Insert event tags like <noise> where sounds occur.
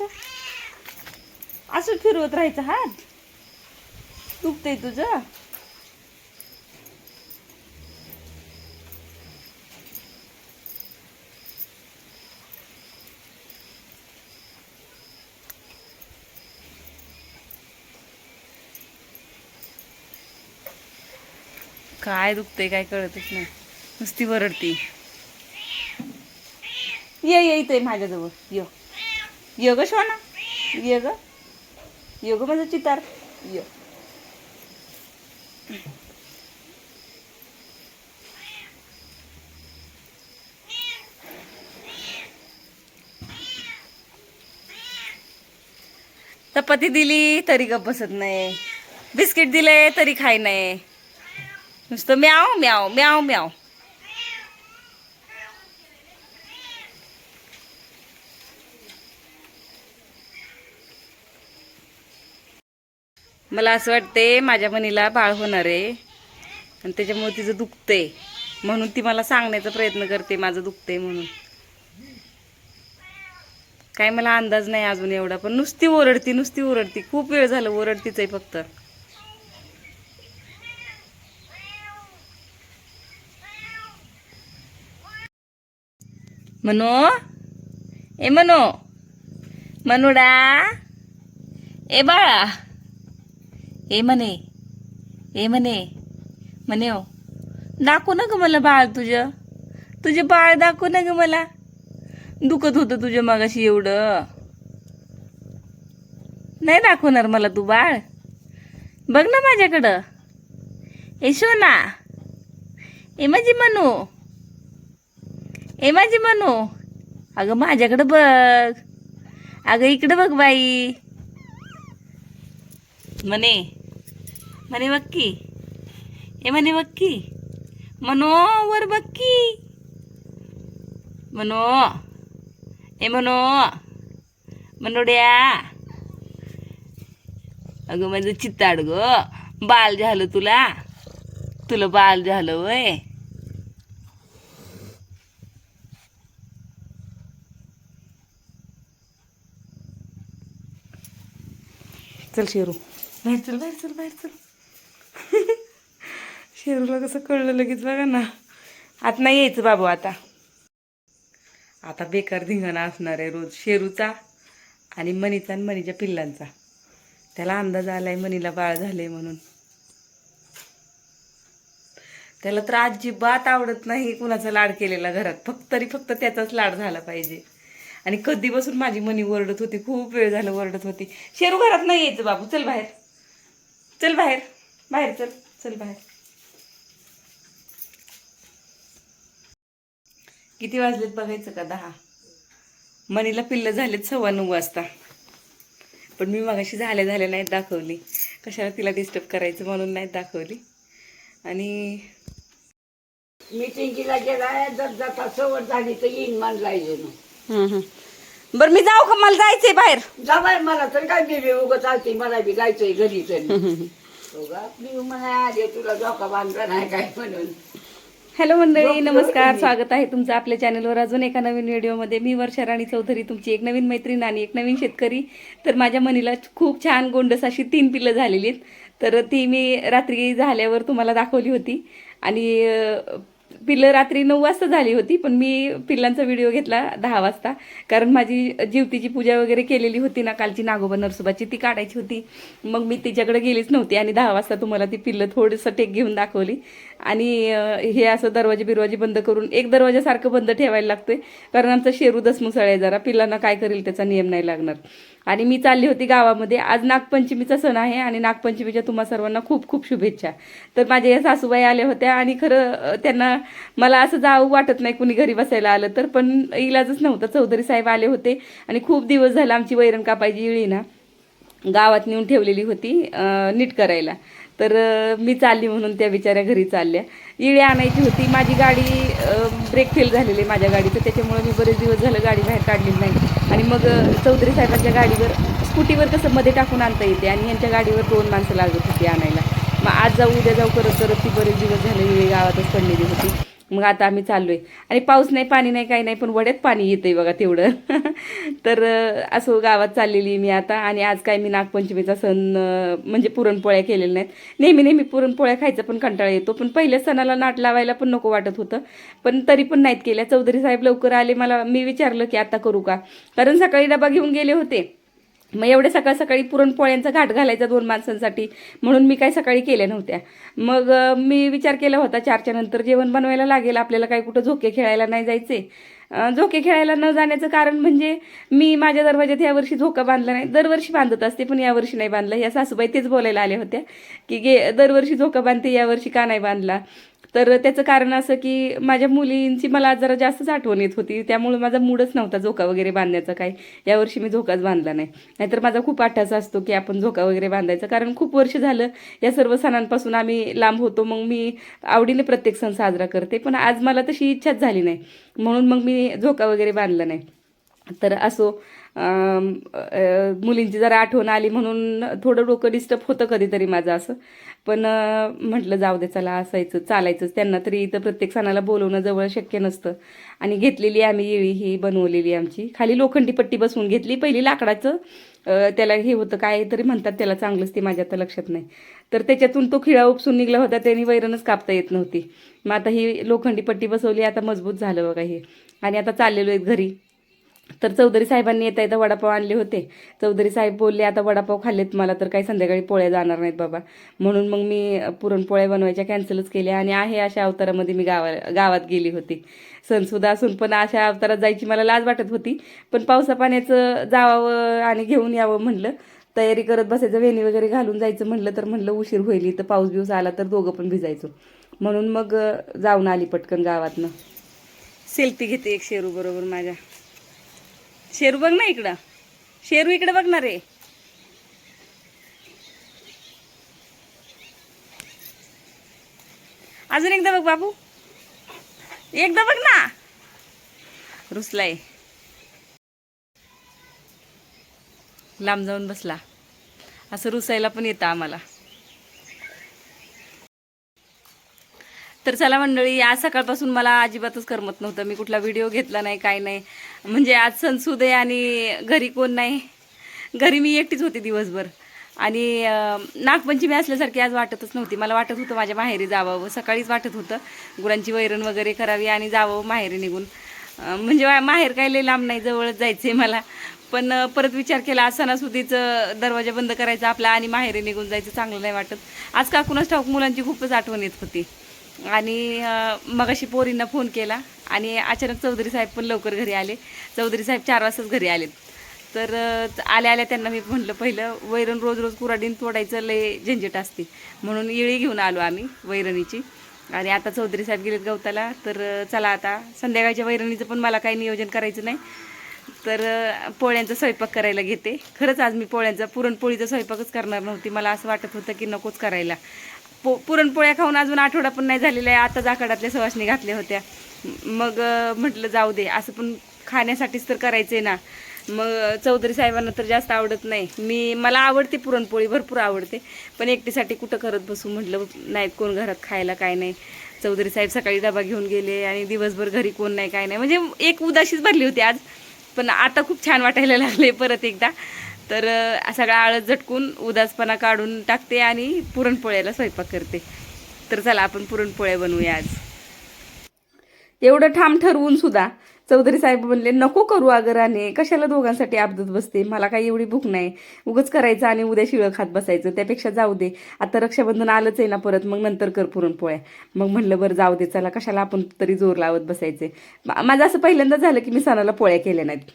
अच्छा असं फिरवत राहायचं हात दुखतंय तुझं? काय दुखतंय काय कळतच नाही. नुसती वरडती. ये ये इथे माझ्याजवळ. य. ये ग शोना ये ग ये ग माझं चितार. य. चपाती दिली तरी गप बसत नाही. बिस्किट दिले तरी खाय नाही. नुसतं म्याव म्याव म्याव म्याव. मला असं वाटते माझ्या मनीला बाळ होणार आहे. आणि त्याच्यामुळे तिचं दुखतंय. म्हणून ती मला सांगण्याचा प्रयत्न करते माझं दुखतंय म्हणून. काय मला अंदाज नाही अजून एवढा पण नुसती ओरडती नुसती ओरडती. खूप वेळ झालं ओरडतीच आहे फक्त. मनो? ए मनो? मनोडा? ए बाळा? ए म्हणे ए म्हणे म्हणे हो. दाखव ना ग मला बाळ तुझं. तुझे बाळ दाखव ना ग मला. दुखत होतं तुझ्या मागाशी एवढं. नाही दाखवणार मला तू बाळ. बघ ना माझ्याकडं. ए शोना ए माझी मनू. ए माझी म्हणू अगं माझ्याकडं बघ. अगं इकडं बघ बाई. म्हणे म्हणे बघ की ए म्हणे बघ की मनो वर बघ की मनो ए मनो मनोड्या अगं माझं चित्ताड ग बाल झालं तुला तुला बाल झालं वय चल शेरू बाहेर चल बाहेर चल बाहेर चल शेरूला कसं कळलं लगेच बघा ना. आत नाही यायचं बाबू आता. आता बेकार धिंगाणा असणार आहे रोज. शेरूचा आणि मनीचा आणि मनीच्या पिल्लांचा. त्याला अंदाज आलाय मनीला बाळ झाले म्हणून. त्याला तर अजिबात आवडत नाही कुणाचा लाड केलेला घरात. फक्त तरी फक्त त्याचाच लाड झाला पाहिजे. आणि कधीपासून माझी मनी ओरडत होती खूप वेळ झालं ओरडत होती. शेरू घरात नाही यायचं बाबू. चल बाहेर. चल बाहेर. बाहेर चल. चल बाहेर. किती वाजलेत बघायचं का? दहा. मनीला पिल्लं झालेत सव्वा नऊ वाजता. पण मी मगाशी झाल्या झाल्या नाहीत दाखवली. कशाला तिला डिस्टर्ब करायचं म्हणून नाहीत दाखवली. आणि मिटिंगला गेलाय जर जाता सवड झाली तर येईन म्हणलाय जणू बरं मी जाऊ का? मला जायचंय बाहेर. जावाय मला तर काय बेबी उगत चालते मला बी जायचंय घरी तरी. उगा आपली म्हणा आले तुला झोका बांधला नाही काय म्हणून. हॅलो मंडळी नमस्कार स्वागत आहे तुमचं आपल्या चॅनलवर अजून एका नवीन व्हिडिओमध्ये मी वर्षा राणी चौधरी तुमची एक नवीन मैत्रीण आणि एक नवीन शेतकरी. तर माझ्या मनीला खूप छान गोंडस अशी तीन पिल्लं झालेली आहेत. तर ती मी रात्री झाल्यावर तुम्हाला दाखवली होती. आणि पिल्लं रात्री नऊ वाजता झाली होती पण मी पिल्लांचा व्हिडिओ घेतला दहा वाजता. कारण माझी जीवतीची पूजा वगैरे केलेली होती ना कालची नागोबा नरसोबाची ती काढायची होती. मग मी तिच्याकडे गेलीच नव्हती आणि दहा वाजता तुम्हाला ती पिल्लं थोडंसं टेक घेऊन दाखवली. आणि हे असं दरवाजे बिरवाजे बंद करून एक दरवाजासारखं बंद ठेवायला लागतोय. कारण आमचा शेरू दसमुसळ आहे जरा पिल्लांना काय करेल त्याचा नियम नाही लागणार. आणि मी चालली होती गावामध्ये. आज नागपंचमीचा सण आहे आणि नागपंचमीच्या तुम्हा सर्वांना खूप खूप शुभेच्छा. तर माझ्या या सासूबाई आल्या होत्या आणि खरं त्यांना मला असं जावं वाटत नाही कुणी घरी बसायला आलं तर पण इलाजच नव्हतं. चौधरी साहेब आले होते आणि खूप दिवस झाला आमची वैरण कापायची इळी ना. गावात नेऊन ठेवलेली होती नीट करायला. तर मी चालली म्हणून त्या बिचाऱ्या घरी चालल्या. इळे आणायची होती. माझी गाडी ब्रेक फेल झालेली आहे माझ्या गाडीचं. त्याच्यामुळे मी बरेच दिवस झालं गाडी बाहेर काढलेली नाही. आणि मग चौधरी साहेबांच्या गाडीवर स्कूटीवर कसं मध्ये टाकून आणता येते आणि यांच्या गाडीवर दोन माणसं लागत होती आणायला. मग आज जाऊ उद्या जाऊ करत करत ती बरेच दिवस झाले इळे गावातच पडलेली होती. मग आता आम्ही चाललो आहे आणि पाऊस नाही पाणी नाही काही नाही पण वड्यात पाणी येतंय बघा तेवढं. <laughs> तर असं गावात चाललेली मी आता. आणि आज काय मी नागपंचमीचा सण म्हणजे पुरणपोळ्या केलेल्या नाहीत. नेहमी नेहमी पुरणपोळ्या खायचा पण कंटाळा येतो. पण पहिल्या सणाला नाट लावायला पण नको वाटत होतं. पण तरी पण नाहीत केल्या. चौधरी साहेब लवकर आले. मला मी विचारलं की आता करू का? कारण सकाळी डबा घेऊन गेले होते. मग एवढ्या सकाळ सकाळी पुरणपोळ्यांचा घाट घालायचा दोन माणसांसाठी म्हणून मी काय सकाळी केल्या नव्हत्या. मग मी विचार केला होता चारच्या नंतर जेवण बनवायला लागेल आपल्याला काही कुठं झोके खेळायला नाही जायचे. झोके खेळायला न जाण्याचं कारण म्हणजे मी माझ्या दरवाज्यात यावर्षी झोका बांधला नाही. दरवर्षी बांधत असते पण यावर्षी नाही बांधला. या सासूबाई तेच बोलायला आल्या होत्या की गे दरवर्षी झोका बांधते यावर्षी का नाही बांधला? तर त्याचं कारण असं की माझ्या मुलींची मला जरा जास्तच आठवण येत होती. त्यामुळे माझा मूडच नव्हता झोका वगैरे बांधण्याचा काय यावर्षी मी झोकाच बांधला नाही. नाहीतर माझा खूप आठाचा असतो की आपण झोका वगैरे बांधायचा. कारण खूप वर्ष झालं या सर्व सणांपासून आम्ही लांब होतो. मग मी आवडीने प्रत्येक सण साजरा करते. पण आज मला तशी इच्छाच झाली नाही. म्हणून मग मी झोका वगैरे बांधला नाही. तर असो. मुलींची जरा आठवण आली म्हणून थोडं डोकं डिस्टर्ब होतं कधीतरी माझं असं. पण म्हटलं जाऊ दे चला असायचं चालायचंच. त्यांना तरी इथं प्रत्येक सणाला बोलवणं जवळ शक्य नसतं. आणि घेतलेली आम्ही येळी ही बनवलेली आमची. खाली लोखंडी पट्टी बसवून घेतली. पहिली लाकडाचं त्याला हे होतं काय तरी म्हणतात त्याला चांगलंच ते माझ्या आता लक्षात नाही. तर त्याच्यातून तो खिळा उपसून निघला होता त्यांनी वैरणच कापता येत नव्हती. मग आता ही लोखंडी पट्टी बसवली आता मजबूत झालं बघा हे. आणि आता चाललेलो आहेत घरी. तर चौधरी साहेबांनी येता येता वडापाव आणले होते. चौधरी साहेब बोलले आता वडापाव खाल्लेत मला तर काही संध्याकाळी पोळ्या जाणार नाहीत बाबा. म्हणून मग मी पुरणपोळ्या बनवायच्या कॅन्सलच केल्या आणि आहे अशा अवतारामध्ये मी गावा गावात गेली होती. सणसुद्धा असून पण अशा अवतारात जायची मला लाज वाटत होती. पण पावसा पाण्याचं जावावं आणि घेऊन यावं म्हणलं. तयारी करत बसायचं वेणी वगैरे घालून जायचं म्हणलं तर म्हणलं उशीर होईल तर पाऊस बिऊस आला तर दोघं पण भिजायचो. म्हणून मग जाऊन आली पटकन गावातनं. सेल्फी घेते एक शेरू बरोबर माझ्या. शेरू बघ ना इकडं. शेरू इकडे बघणार आहे अजून एकदा बघ बाबू. एकदा बघ ना. रुसलाय. लांब जाऊन बसला. असं रुसायला पण येतं आम्हाला. तर चला मंडळी आज सकाळपासून मला अजिबातच करमत नव्हतं. मी कुठला व्हिडिओ घेतला नाही काय नाही. म्हणजे आज सणसुदे आणि घरी कोण नाही. घरी मी एकटीच होती दिवसभर. आणि नागपंचमी असल्यासारखी आज वाटतच नव्हती. मला वाटत होतं माझ्या माहेरी जावावं सकाळीच वाटत होतं. गुरांची वैरण वगैरे करावी आणि जावं माहेरी निघून. म्हणजे माहेर काय लई लांब नाही जवळच जायचं आहे मला. पण परत विचार केला आज सणासुदीचं दरवाजा बंद करायचा आपला आणि माहेरी निघून जायचं चांगलं नाही वाटत. आज काकूनच ठाऊक मुलांची खूपच आठवण येत होती. आणि मगाशी पोरींना फोन केला आणि अचानक चौधरी साहेब पण लवकर घरी आले. चौधरी साहेब चार वाजताच घरी आलेत. तर आल्या आल्या त्यांना मी म्हटलं पहिलं वैरण रोज रोज कुराडीन तोडायचं लय झंझट असते. म्हणून इळी घेऊन आलो आम्ही वैरणीची. आणि आता चौधरी साहेब गेलेत गवताला. तर चला आता संध्याकाळच्या वैरणीचं पण मला काही नियोजन करायचं नाही. तर पोळ्यांचा स्वयंपाक करायला घेते. खरंच आज मी पोळ्यांचा पुरणपोळीचा स्वयंपाकच करणार नव्हती. मला असं वाटत होतं की नकोच करायला. पो पुरणपोळ्या खाऊन अजून आठवडा पण नाही झालेला आहे. आता आखाडातल्या सवासणी घातल्या होत्या. मग म्हटलं जाऊ दे. असं पण खाण्यासाठीच तर करायचं आहे ना. मग चौधरी साहेबांना तर जास्त आवडत नाही. मी मला आवडते पुरणपोळी भरपूर आवडते. पण एकटीसाठी कुठं करत बसू? म्हटलं नाहीत कोण घरात खायला काय नाही. चौधरी साहेब सकाळी डबा घेऊन गेले आणि दिवसभर घरी कोण नाही काय नाही. म्हणजे एक उदाशीच भरली होती आज. पण आता खूप छान वाटायला लागले परत एकदा. तर सगळा आळस झटकून उदासपणा काढून टाकते आणि पुरणपोळ्याला स्वयंपाक करते. तर चला आपण पुरणपोळ्या बनवूया आज. एवढं ठाम ठरवून सुद्धा चौधरी साहेब म्हणले नको करू आगराने कशाला दोघांसाठी आपदत बसते? मला काही एवढी भूक नाही. उगच करायचं आणि उद्या शिळं खात बसायचं. त्यापेक्षा जाऊ दे. आता रक्षाबंधन आलंच आहे ना परत मग नंतर कर पुरणपोळ्या. मग म्हणलं बरं जाऊ दे. चला कशाला आपण तरी जोर लावत बसायचे माझं असं पहिल्यांदा झालं की मी सणाला पोळ्या केल्या नाहीत.